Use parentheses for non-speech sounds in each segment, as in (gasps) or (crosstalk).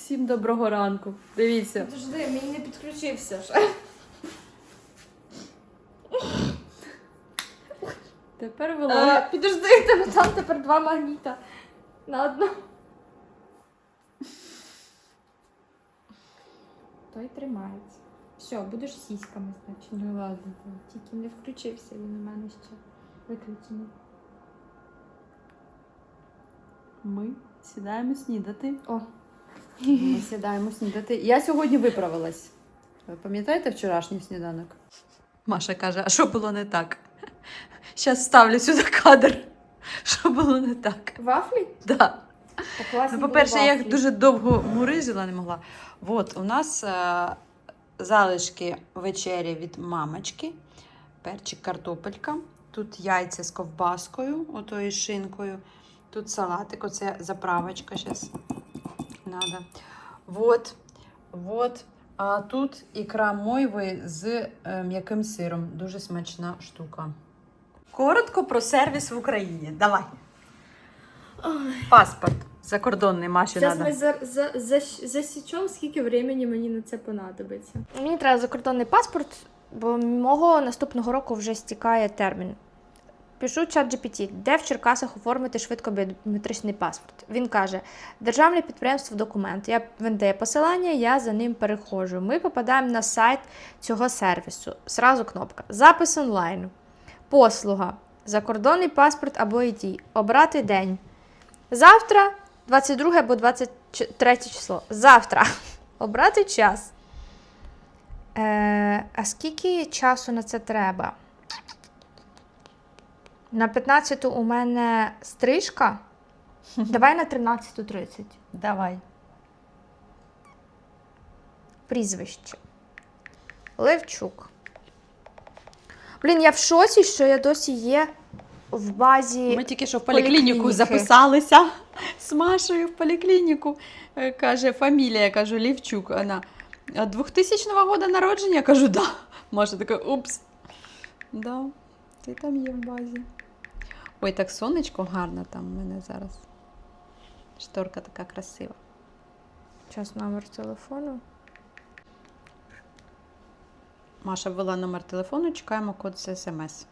Всім доброго ранку. Дивіться. Подожди, мені не підключився ще. Тепер Володя. Е, Підожди, тебе там тепер два магніта. На одну. Той тримається. Все, будеш сіськами, значить. Ну ладно. Тільки не включився він у мене ще виключений. Ми сідаємо снідати. О, Ми сідаємо снідати. Я сьогодні виправилась. Ви пам'ятаєте вчорашній сніданок? Маша каже: а що було не так? Зараз ставлю сюди кадр. Що було не так? вафлі? Да. Та Ну, по-перше, я їх дуже довго муризила, не могла. От, у нас е, залишки вечері від мамочки, перчик, картопелька. Тут яйця з ковбаскою, отою шинкою. Тут салатик, оце заправочка зараз. Надо. Вот, вот. А тут ікра мойви з е, м'яким сиром. Дуже смачна штука. Коротко про сервіс в Україні. Давай. Паспорт закордонний Маші Зараз надо. ми за, за, за, засічемо, скільки времени мені на це понадобиться. Мені треба закордонний паспорт, бо мого наступного року вже стікає термін. Пишу чат GPT, де в Черкасах оформити швидко біометричний паспорт. Він каже: Державне підприємство документ. Я він дає посилання, я за ним переходжу. Ми попадаємо на сайт цього сервісу. Сразу кнопка. Запис онлайн. Послуга. Закордонний паспорт або ID. Обрати день. Завтра 22 або 23 число. Завтра. (laughs) Обрати час. Е, а скільки часу на це треба? На 15 у мене стрижка. (laughs) Давай на 13.30. Давай. Прізвище. Левчук. Блін, я в шоці, що я досі є в базі. Ми тільки що в поліклініку поліклініки. записалися (laughs) з Машею в поліклініку. Е, Каже, фамілія, я кажу, Лівчук. Вона 2000 года народження? Я кажу, да. Маша така, упс. Да, ти там є в базі. Ой, так сонечко гарно там у мене зараз. Шторка така красива. Час номер телефону. Маша ввела номер телефону, чекаємо код з смс.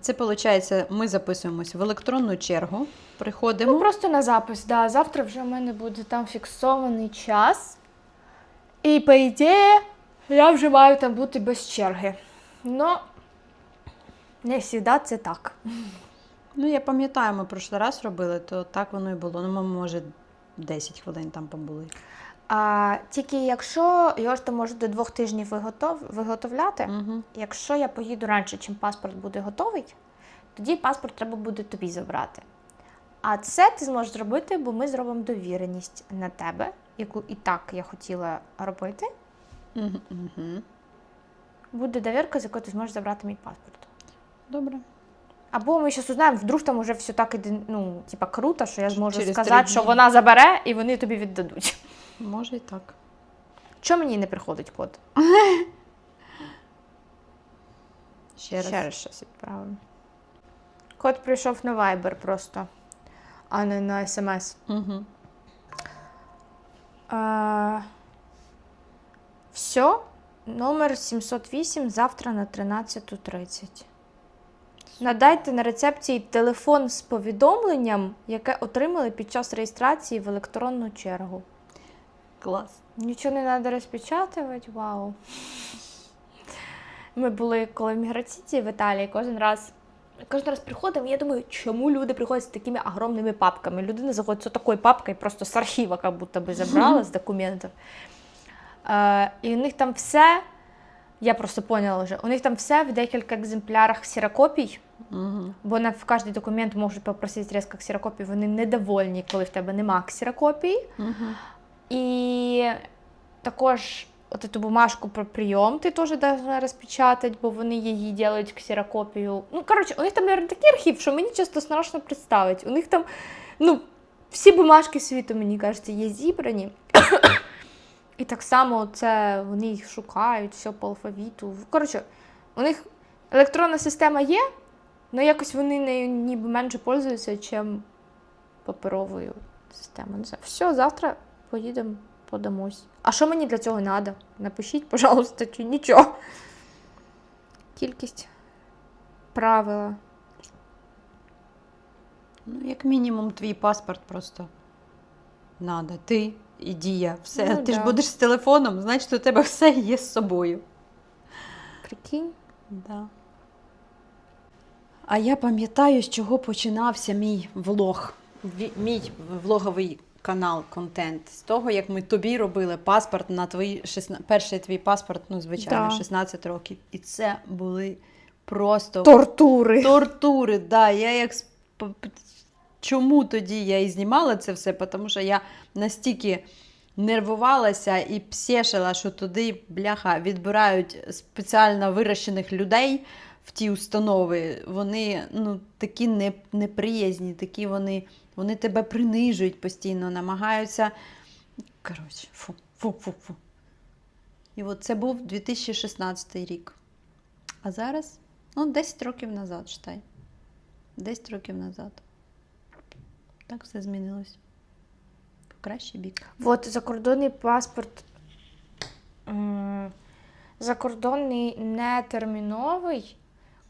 Це виходить, ми записуємось в електронну чергу, приходимо. Ну, просто на запис, да. Завтра вже в мене буде там фіксований час. І, по ідеї, я вже маю там бути без черги. Ну, не завжди це так. Ну, я пам'ятаю, ми прошлий раз робили, то так воно і було. Ну, ми, може, 10 хвилин там побули. А, тільки якщо його ж там може до двох тижнів виготов... виготовляти, Угу. якщо я поїду раніше, чим паспорт буде готовий, тоді паспорт треба буде тобі забрати. А це ти зможеш зробити, бо ми зробимо довіреність на тебе, яку і так я хотіла робити. Угу. Буде довірка, з якою ти зможеш забрати мій паспорт. Добре. Або ми зараз узнаємо, вдруг там уже все так іде, ну, типа круто, що я зможу Через три сказати, що дні. вона забере і вони тобі віддадуть. Може і так. Чому мені не приходить код? (laughs) Ще раз. Ще раз щось відправимо. Код прийшов на Viber просто, а не на смс. Угу. А, все, номер 708 завтра на 13.30. Надайте на рецепції телефон з повідомленням, яке отримали під час реєстрації в електронну чергу. Клас. Нічого не треба розпечатувати, вау. Ми були коли в міграційці в Італії кожен раз. Кожен раз приходимо, і я думаю, чому люди приходять з такими огромними папками? Людина заходить з такою папкою, просто з архіва, як будто би забрала з документів. Е, і у них там все, я просто поняла вже, у них там все в декілька екземплярах ксерокопій, Угу. бо на в кожний документ можуть попросити різко ксерокопій, вони недовольні, коли в тебе нема ксерокопій. Угу. І також от цю бумажку про прийом ти теж должна розпечатати, бо вони її роблять ксерокопію. Ну, коротше, у них там, мабуть, такий архів, що мені часто страшно представити. У них там, ну, всі бумажки світу, мені кажеться, є зібрані. І так само це вони їх шукають, все по алфавіту. Коротше, у них електронна система є, але якось вони нею ніби менше пользуються, ніж паперовою системою. Все, завтра поїдемо, подамось. А що мені для цього треба? Напишіть, пожалуйста, чи нічого. Кількість. Правила. Ну, як мінімум, твій паспорт просто надо. Ти і дія. Все. Ну, Ти ж будеш з телефоном, значить, у тебе все є з собою. Прикинь. Да. А я пам'ятаю, з чого починався мій влог, мій влоговий канал, контент. З того, як ми тобі робили паспорт на твій 16... перший твій паспорт, ну, звичайно, Да. 16 років. І це були просто Тортури. тортури. Да. Я як... Чому тоді я і знімала це все? Тому що я настільки нервувалася і псішила, що туди, бляха, відбирають спеціально вирощених людей в ті установи. Вони ну, такі неприязні, такі вони, вони тебе принижують постійно, намагаються. Коротше, фу, фу, фу, фу. І от це був 2016 рік. А зараз, ну, 10 років назад, читай. 10 років назад. Так все змінилось. В кращий бік. От закордонний паспорт. Закордонний нетерміновий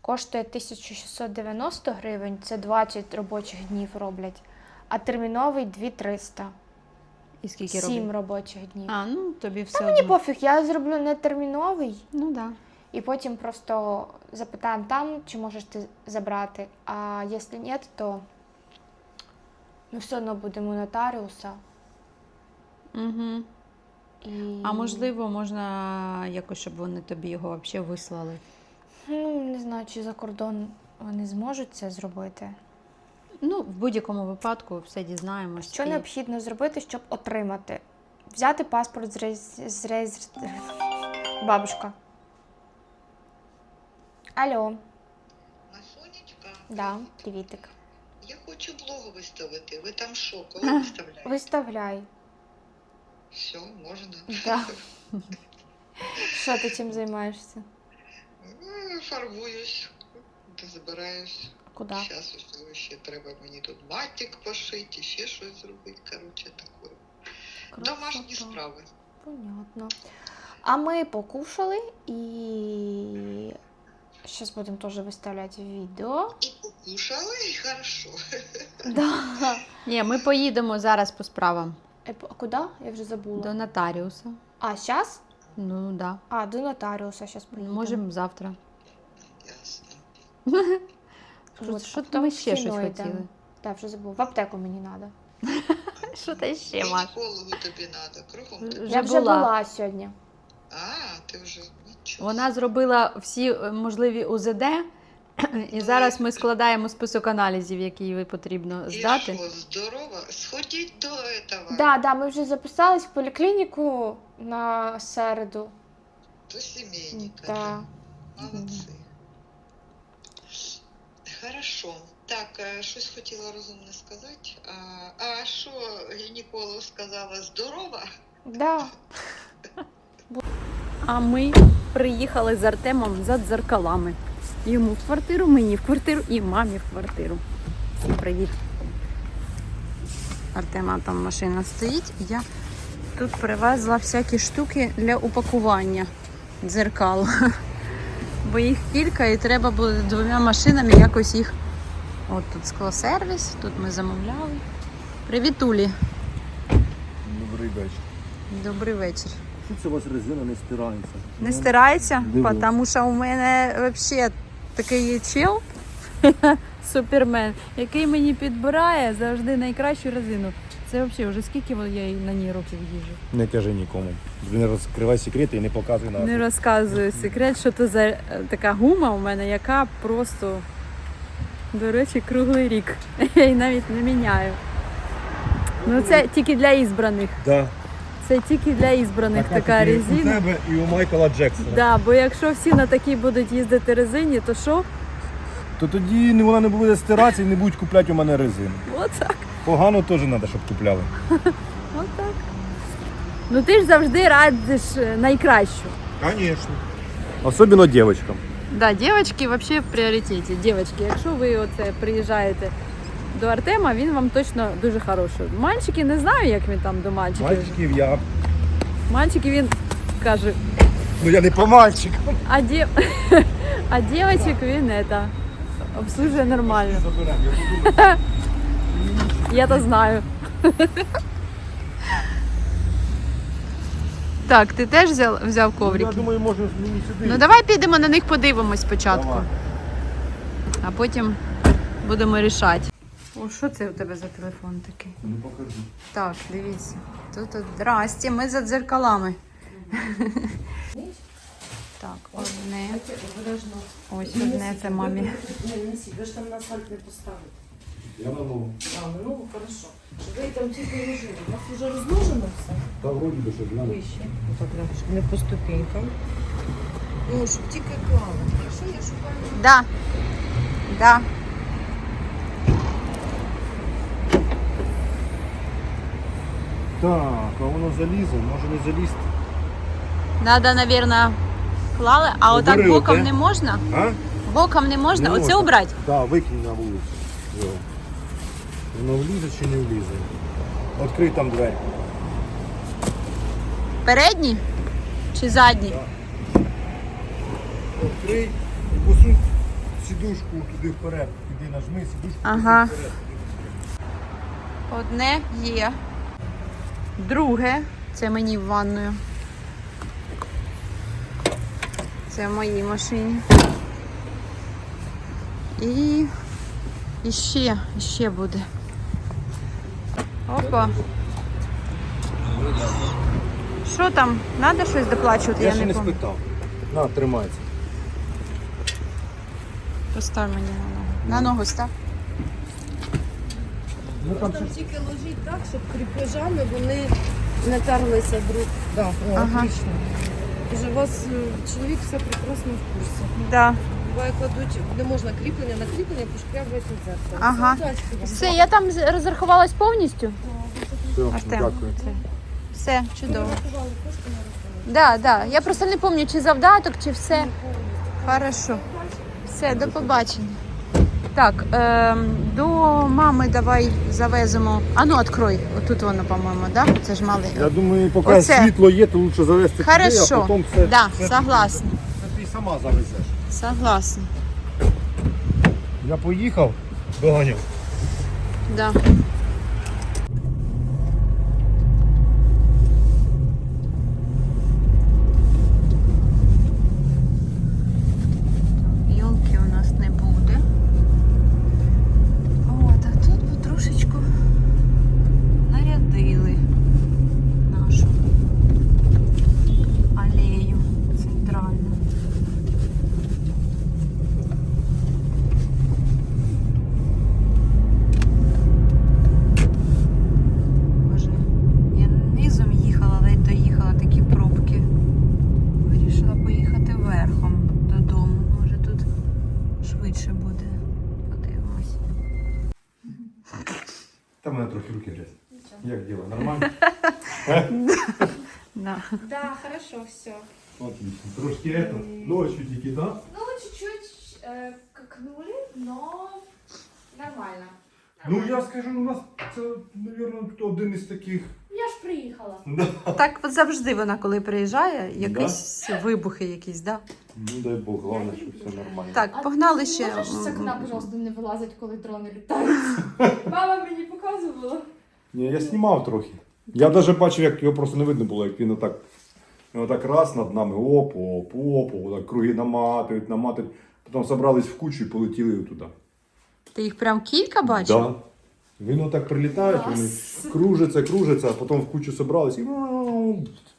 коштує 1690 гривень, це 20 робочих днів роблять. А терміновий 2300. І скільки 7 робочих днів. А, ну тобі все Мені одно. пофіг, я зроблю нетерміновий Ну да. і потім просто запитаємо там, чи можеш ти забрати. А якщо ні, то ми все одно будемо нотаріуса. Угу. І... А можливо, можна якось, щоб вони тобі його взагалі вислали. Ну, не знаю, чи за кордон вони зможуть це зробити. Ну, в будь-якому випадку все дізнаємось. Що і- необхідно зробити, щоб отримати? Взяти паспорт з рез... з рез... Бабушка. Алло, Масонечка, да, привітик. Хочу блог виставити. Ви там що, коли виставляєте? Виставляй. Все, можна. Да. (laughs) Що ти чим займаєшся? Ну, Фарбуюсь, збираюсь. Куди? Зараз ще треба мені тут матик пошити, ще щось зробити. Коротше, таке. Домашні справи. Понятно. А ми покушали і зараз будемо теж виставляти відео. І покушали, і хорошо. (laughs) Да. Ні, ми поїдемо зараз по справам. Е, А куди? Я вже забула. До нотаріуса. А, зараз? Ну да. А, до нотаріуса зараз поїдемо. Можемо завтра. Ясно. Що, От, що а ми в ще щось кіно йдемо. хотіли? Так, вже забула. В аптеку мені треба. Що (laughs) ти ще, Маш? Гінекологу тобі треба, кругом. Вже Я вже була. була сьогодні. А, ти вже нічого. Вона зробила всі е, можливі УЗД, (clears throat) і зараз ми складаємо список аналізів, які ви потрібно І здати. що, здорово? Сходіть до этого. Да, да, ми вже записались в поліклініку на середу. До сімейника. Да. Молодці. Хорошо. Так, е, щось хотіла розумне сказати. А, а що гінеколог сказала здорова? Да. (laughs) А ми приїхали з Артемом за дзеркалами. Йому в квартиру, мені в квартиру і мамі в квартиру. Всім привіт. Артема там машина стоїть. Я тут привезла всякі штуки для упакування дзеркал. Бо їх кілька і треба буде двома машинами якось їх. От тут склосервіс, тут ми замовляли. Привіт, Улі. Добрий вечір. Добрий вечір. Що це у вас резина не стирається? Не стирається, Диво. тому що у мене взагалі такий є чел, (laughs) супермен, який мені підбирає завжди найкращу резину. Це взагалі вже скільки я на ній років їжджу. Не кажи нікому. Не розкривай секрети і не показуй нас. Не розказую секрет, що це за е, така гума у мене, яка просто, до речі, круглий рік. (laughs) Я її навіть не міняю. Ну це тільки для ізбраних. Да. Це тільки для ізбраних така тільки У резина. тебе і у Майкла Джексона. Да, бо якщо всі на такій будуть їздити резині, то що? То тоді не- вона не буде стиратися і не будуть купляти у мене резину. Отак. Погано теж треба, щоб купляли. (laughs) Отак. Ну ти ж завжди радиш е, найкращу. Звісно. Особливо дівчатам. Да, дівчатки взагалі в пріоритеті. Дівчатки, якщо ви оце приїжджаєте до Артема, він вам точно дуже хороший. Мальчики не знаю, як він там до мальчиків. Мальчиків я. Мальчики він каже, Ну я не по мальчикам. а, дів... (laughs) а дівчаток він это, обслужує нормально. (laughs) Я то знаю. Так, ти теж взяв, взяв Я думаю, може мені сюди. Ну давай підемо на них подивимось спочатку, Давай. а потім будемо рішати. О, що це у тебе за телефон такий? Ну покажи. Так, дивіться. Тут от здрасте, ми за дзеркалами. Так, одне. Ось одне, це мамі. Не неси, ви ж там на асфальт не поставите. Я на нову. А, ну, ну хорошо. Ви там тільки лежили. У вас вже розложено все? Та вроді би щось глянь. Вище. Отак, щоб не по ступенькам. Ну, щоб тільки клали. Хорошо, я шукаю. Да. Да. Так, а воно залізе, може не залізти. Надо, наверное, клали, а отак боком оте. не можна? А? Боком не можна? Оце убрати? Так, викинь на вулицю. Його. Воно влізе чи не влізе? Відкрий там двері. Передній чи задній? Відкрий і посунь сідушку туди вперед. Іди нажми сідушку Ага. туди вперед. Одне є. Друге, це мені в ванною. Це в моїй машині. І, і ще, і ще буде. Опа. Що там? Надо щось доплачувати? Я, Я, ще не не спитав. На, тримайся. Постав мені на ногу. На ногу став. Ну там Там тільки ложіть так, щоб кріпежами вони не терлися друг. Да, о, Ага. отлично. Вже у вас е, чоловік все прекрасно в курсі. Да. Буває кладуть, не можна кріплення на кріплення, пошкрябується дзеркало. Ага. Все, удачки вам. Все, я там з- розрахувалась повністю. все, Артем. дякую. Це. Все, чудово. Рахували кошти на рахунок. Да, да. Я просто не пам'ятаю, чи завдаток, чи все. Хорошо. Все, до побачення. Так, е, до мами давай завеземо. А ну, відкрой. Отут воно, по-моєму, да? Це ж малий. Я думаю, поки Оце. світло є, то лучше завести туди, а Хорошо. потім все. Да, все согласна. Це ти сама завезеш. Согласна. Я поїхав, доганяв. Да. Йолки у нас не буде. От, а тут потрошечку нарядили нашу алею центральну. Боже, я низом їхала, ледь доїхала такі пробки. Вирішила поїхати верхом додому. Може тут швидше буде. Подивимось. Там мене трохи руки грязь. Як діло? Нормально? Да. Все. Отлично. Трошки это, ночью тільки, да? Ну, чуть-чуть э, какнули, но нормально. Ну я скажу, у нас це, мабуть, один із таких. Я ж приїхала. Так от завжди вона, коли приїжджає, якісь вибухи якісь, да? Ну дай Бог, головне, щоб все нормально. Так, погнали ще. Можеш з окна, пожалуйста, не вилазить, коли дрони літають? (laughs) Мама мені показувала. Ні, я знімав трохи. Я навіть бачив, як його просто не видно було, як він отак, він отак раз над нами, оп, оп, оп, отак круги наматують, наматують. Потім зібрались в кучу і полетіли туди. Ти їх прям кілька бачив? Да. Він отак прилітають, вони кружаться, кружаться, а потім в кучу зібрались і.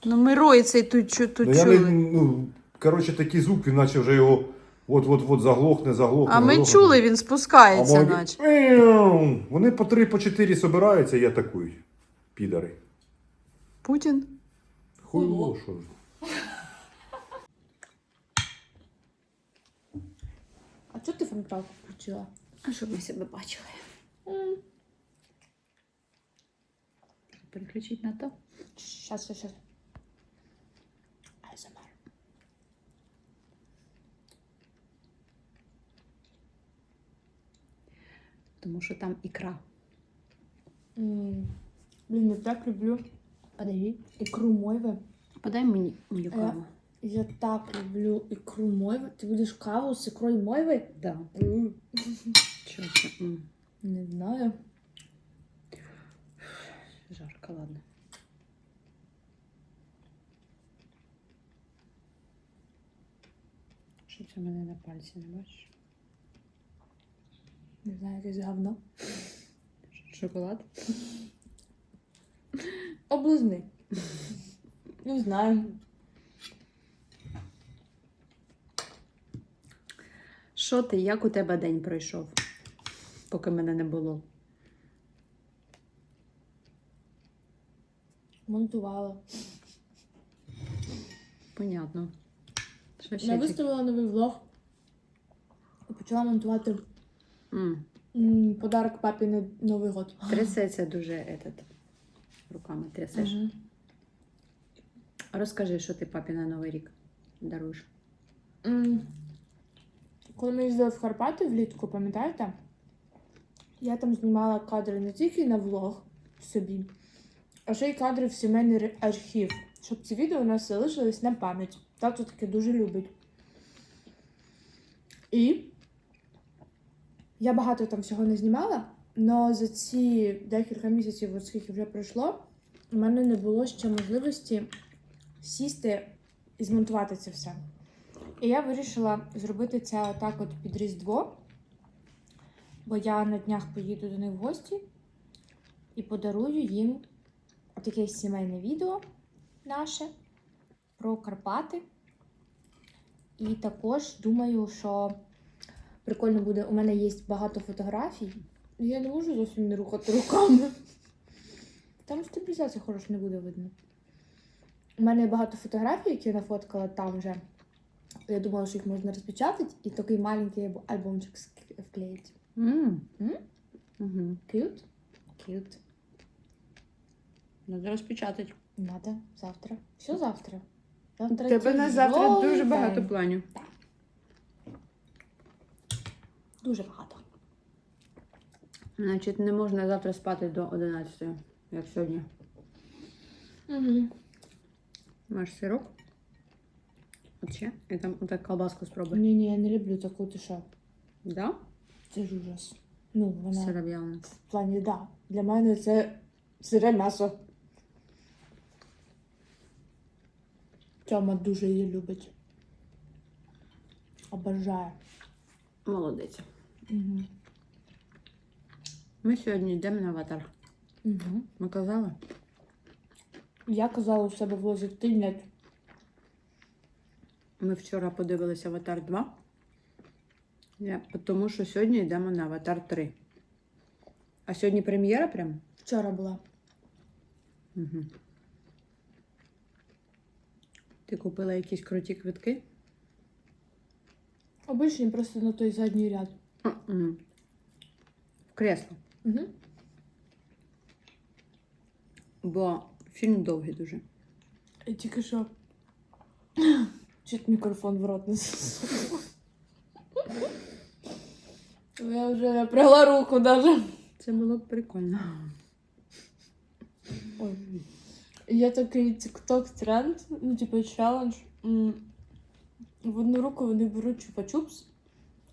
Ну, ми цей тут, чу- тут Ну, я не, ну, коротше, такий звук, він наче вже його от-от-от заглохне, заглохне. А ми заглохне. чули, він спускається, вони, наче. Вони по три, по чотири збираються і атакують. Підари. Путін. Хуйло, що ж. А чого ти фронталку включила? А щоб ми себе бачили. Переключить на то. Щас, щас, щас. ASMR. тому що там ікра. Блін, я так люблю Подожди. ікру мойви. Подай мені мою каву. Я так люблю ікру мойви. Ти будеш каву з ікрою мойви? Да. Це? М, Не знаю. Жарко, ладно. Що це в мене на пальці, не бачиш? Не знаю, якесь говно. Шоколад? Облизни. Не знаю. Що ти, як у тебе день пройшов, поки мене не було? Монтувала. Понятно. Що ще Я виставила новий влог і почала монтувати М, м, подарок папі на Новий год. Трясеться дуже этот, руками трясеш. Мгм. Розкажи, що ти папі на Новий рік даруєш. Коли ми їздили в Карпати влітку, пам'ятаєте? Я там знімала кадри не тільки на влог собі, а ще й кадри в сімейний архів, щоб ці відео у нас залишились на пам'ять. Тато таке дуже любить. І я багато там всього не знімала, але за ці декілька місяців, от скільки вже пройшло, у мене не було ще можливості сісти і змонтувати це все. І я вирішила зробити це отак от під Різдво, бо я на днях поїду до них в гості і подарую їм таке сімейне відео наше про Карпати. І також думаю, що прикольно буде. У мене є багато фотографій. Я не можу зовсім не рухати руками. Там стабілізація хороша не буде видно. У мене багато фотографій, які я нафоткала там вже. Я думала, що їх можна розпечатати і такий маленький альбомчик вклеїти. Кют? К'ют. Надо розпечатати. Надо завтра. Все завтра. Завтра Тебе на завтра дуже багато планів. Дуже багато. Значить, не можна завтра спати до 11, як сьогодні. Угу. Маєш сирок? От ще? І там отак колбаску спробуй. Ні, ні, я не люблю таку, ти що? Да? Це ж ужас. Ну, вона Сироб'ялна. в плані, да. Для мене це сире м'ясо. Тьома дуже її любить. Обожає. Молодець. Угу. Ми сьогодні йдемо на аватар. Угу. Ми казали? Я казала у себе в лозі ти нет. Ми вчора подивилися Аватар 2. Я, тому що сьогодні йдемо на Аватар 3. А сьогодні прем'єра прям? Вчора була. Угу. Ти купила якісь круті квитки? Обичні просто на той задній ряд. М-м. В кресло. Угу. Бо фільм довгий дуже. І тільки що. Чуть мікрофон в рот не засунула. Я вже напрягла руку даже. Це було б прикольно. Ой. Є такий TikTok тренд, ну, типу, челендж. В одну руку вони беруть чупа-чупс,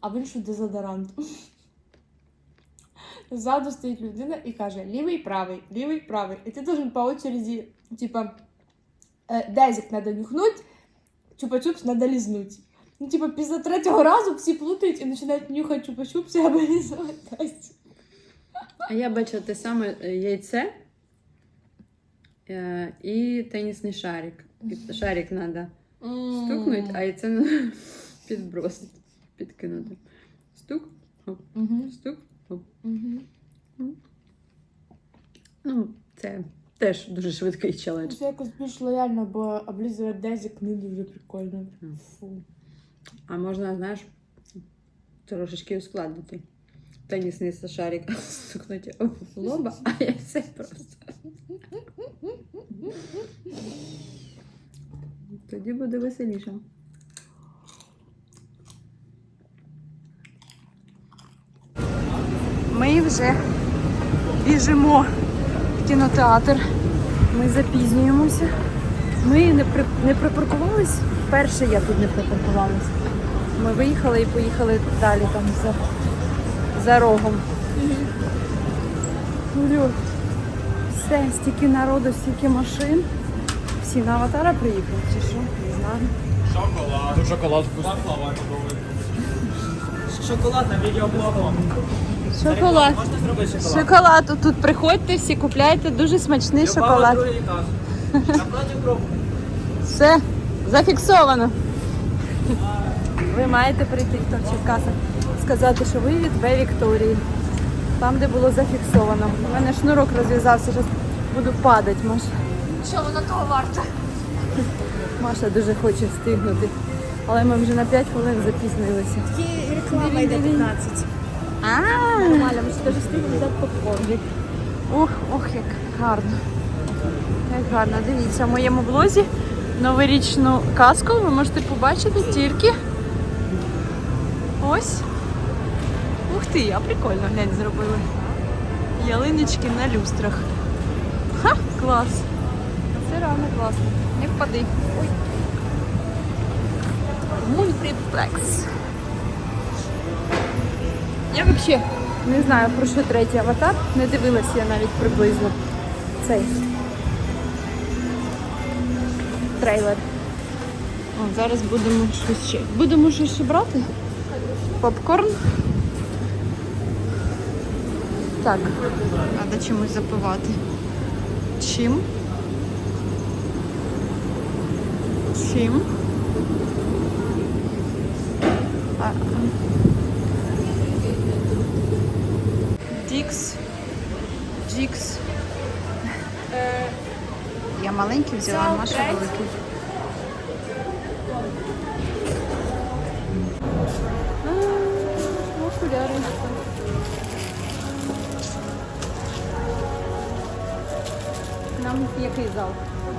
а в іншу дезодорант. Ззаду стоїть людина і каже: лівий, правий, лівий, правий. І ти должен по очереді, типа, е, дезик треба нюхнуть, чупа-чупс треба лізнуть. Ну, типа, після третього разу всі плутають і починають нюхати чупа-чупс і облизувати дезик. А я бачила те саме е, яйце і тенісний шарик. Шарик треба стукнути, а яйце (laughs) надо (laughs) підбросити, підкинути. Стук, хоп, стук. Угу. Ну, це теж дуже швидкий челендж. Це якось більш лояльно, бо облізувати дезик не дуже прикольно. Мгм. Фу. А можна, знаєш, трошечки ускладнити. Тенісний шарик стукнути об лоба, а яйце просто. (laughs) Тоді буде веселіше. Ми вже біжимо в кінотеатр. Ми запізнюємося. Ми не, при, не припаркувались. Вперше я тут не припаркувалась. Ми виїхали і поїхали далі там за, за рогом. Блю. Все, стільки народу, стільки машин. Всі на аватара приїхали, чи що? Не знаю. Шоколад на відеоблогу. Шоколад. Можна зробити шоколад? Шоколад. Тут приходьте, всі купляйте дуже смачний шоколад. Напротив кроку. Все, зафіксовано. Ви маєте прийти хто в Черкасах, сказати, що ви від В Вікторії. Там, де було зафіксовано. У мене шнурок розв'язався, зараз буду падати, Маша. Що воно того варто? Маша дуже хоче встигнути. Але ми вже на 5 хвилин запізнилися. Реклама йде 15. А, Нормально, ми ще теж встигли взяти попкорн. Ох, ох, як гарно. Як гарно. Дивіться, в моєму блозі новорічну казку ви можете побачити тільки ось. Ух ти, а прикольно глянь зробили. Ялиночки на люстрах. Ха, клас. Це реально класно. Не впади. Ой. Мультиплекс. Я взагалі не знаю про що третій аватар. Не дивилася я навіть приблизно цей трейлер. О, зараз будемо щось ще. Будемо щось ще брати? Попкорн. Так, треба чимось запивати. Чим? Чим? А. Джікс. Я маленький взяла, Взяла Маша великий. Окуляри. Нам який зал?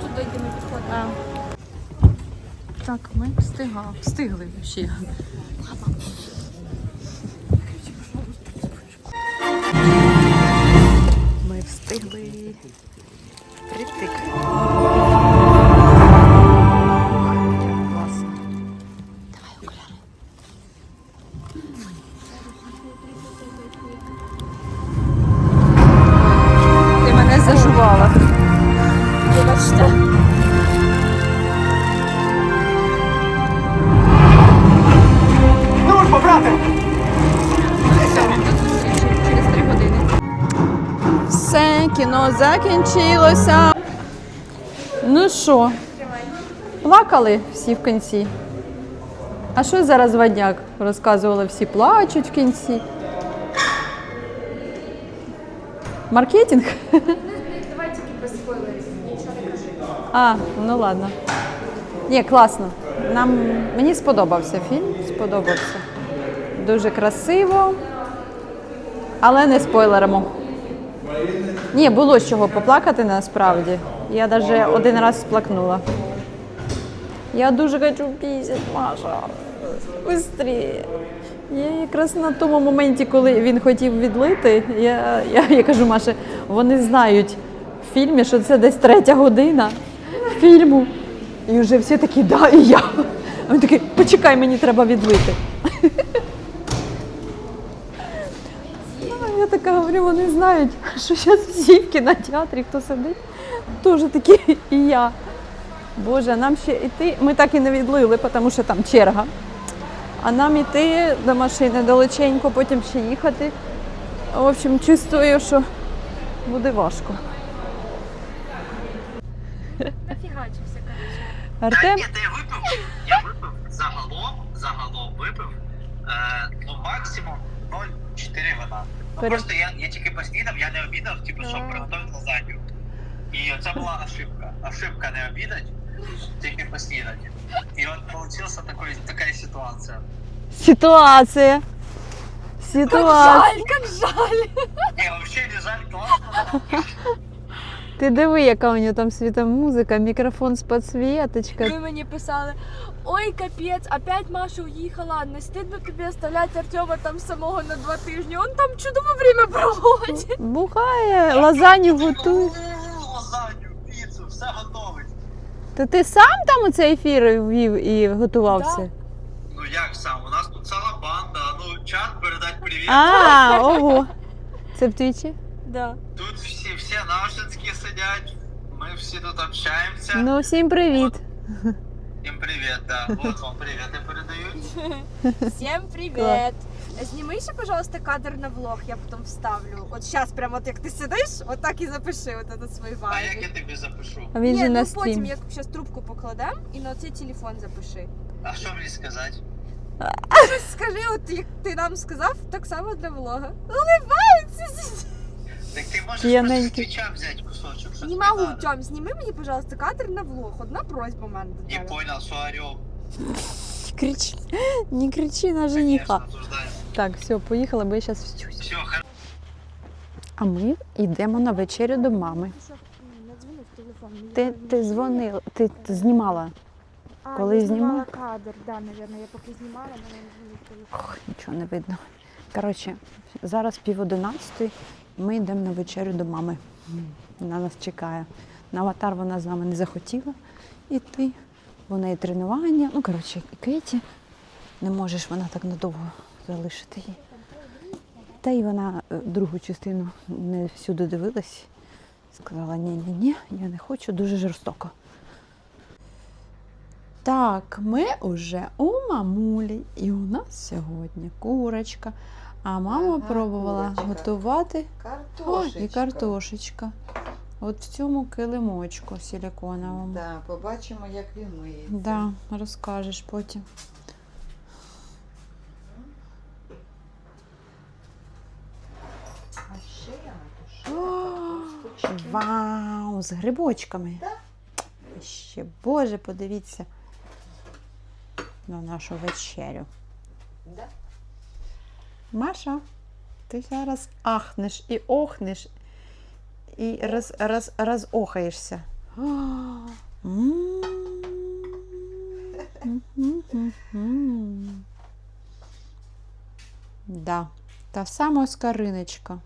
Тут дойти ми підходимо. Так, ми встига... встигли взагалі. Встигли. Притик. Закінчилося. Ну що, плакали всі в кінці? А що зараз Вадняк? Розказували, всі плачуть в кінці. Маркетинг? (laughs) Давай тільки без спойлерів. Нічого не кажи. А, ну ладно. Ні, класно. Нам мені сподобався фільм, сподобався. Дуже красиво, але не спойлеримо. Ні, було з чого поплакати насправді. Я навіть один раз сплакнула. Я дуже хочу пісять, Маша. Быстрее. Я якраз на тому моменті, коли він хотів відлити, я, я, я кажу, Маше, вони знають в фільмі, що це десь третя година фільму. І вже всі такі, да, і я. А він такий, почекай, мені треба відлити. А Я така говорю, вони знають, що зараз всі в кінотеатрі, хто сидить, теж такі і я. Боже, нам ще йти, ми так і не відлили, тому що там черга. А нам йти до машини далеченько, потім ще їхати. В общем, чувствую, що буде важко. Нафігачився, коротше. Артем, Ні, я випив. Я випив загалом, загалом випив. Е, ну, максимум 0,4 вина. Ну, Пере- просто я, я тільки поснідав, я не обідав, типу, щоб приготувати лазанью. І це була ошибка. Ошибка не обідати, тільки поснідати. І от получилася такой, така ситуація. ситуація. Ситуація. Жаль, як жаль. Ні, взагалі не жаль, класно. Ти диви, яка у нього там світа музика, мікрофон з підсвіточкою. Ви мені писали: ой, капець, опять Маша уїхала. Не стидно тобі оставляти Артема там самого на два тижні. Он там чудове время проводить. Бухає, лазанью готує. Лазанью, піцу, все готовить. То ти сам там у цей ефір вів і готувався? Ну як сам? У нас тут ціла банда. Ну, чат передать привіт. А, ого. Це в твічі? Да. Тут всі, всі нашинські сидять. Ми всі тут общаємося. Ну, всім привіт. Всім привіт, да. Вот вам привіти передають. (laughs) Всім привіт! Зніми ще, пожалуйста, кадр на влог, я потім вставлю. От зараз, прямо от як ти сидиш, от так і запиши от этот свій А як я тобі запишу? А він Ні, же ну на потім, стрім. як зараз трубку покладемо, і на цей телефон запиши. А що мені сказати? Щось (laughs) скажи, от як ти нам сказав, так само для влога. Уливається! (laughs) Так ти можеш П'яненький. просто Не могу, надо? Зніми мені, пожалуйста, кадр на влог. Одна просьба в мене до Не тебе. понял, орел. Кричи. Не кричи на жениха. Конечно. Так, все, поїхала, бо я зараз встюсь. Все, хорошо. А ми йдемо на вечерю до мами. Ти, ти дзвонила, ти, ти знімала. А, Коли я знімала? знімала кадр, да, наверное, я поки знімала, мене не дзвонив телефон. Ох, нічого не видно. Коротше, зараз пів одинадцятої, ми йдемо на вечерю до мами. Вона нас чекає. На аватар вона з нами не захотіла йти. в неї тренування. Ну, коротше, і Кеті. Не можеш вона так надовго залишити її. Та й вона е, другу частину не всюди дивилась. Сказала, ні, ні, ні, я не хочу, дуже жорстоко. Так, ми вже у мамулі, і у нас сьогодні курочка. А мама Ага, пробувала курочка. готувати Картошечка. Ой, і картошечка. От в цьому килимочку силіконовому. Да, побачимо, як він миється. Да, розкажеш потім. А ще я капусточки. Вау, з грибочками. Ще, Боже, подивіться на нашу вечерю. Да. Маша, ти зараз ахнеш і охнеш, і роз, роз, розохаєшся. (gasps) Да, та сама скариночка.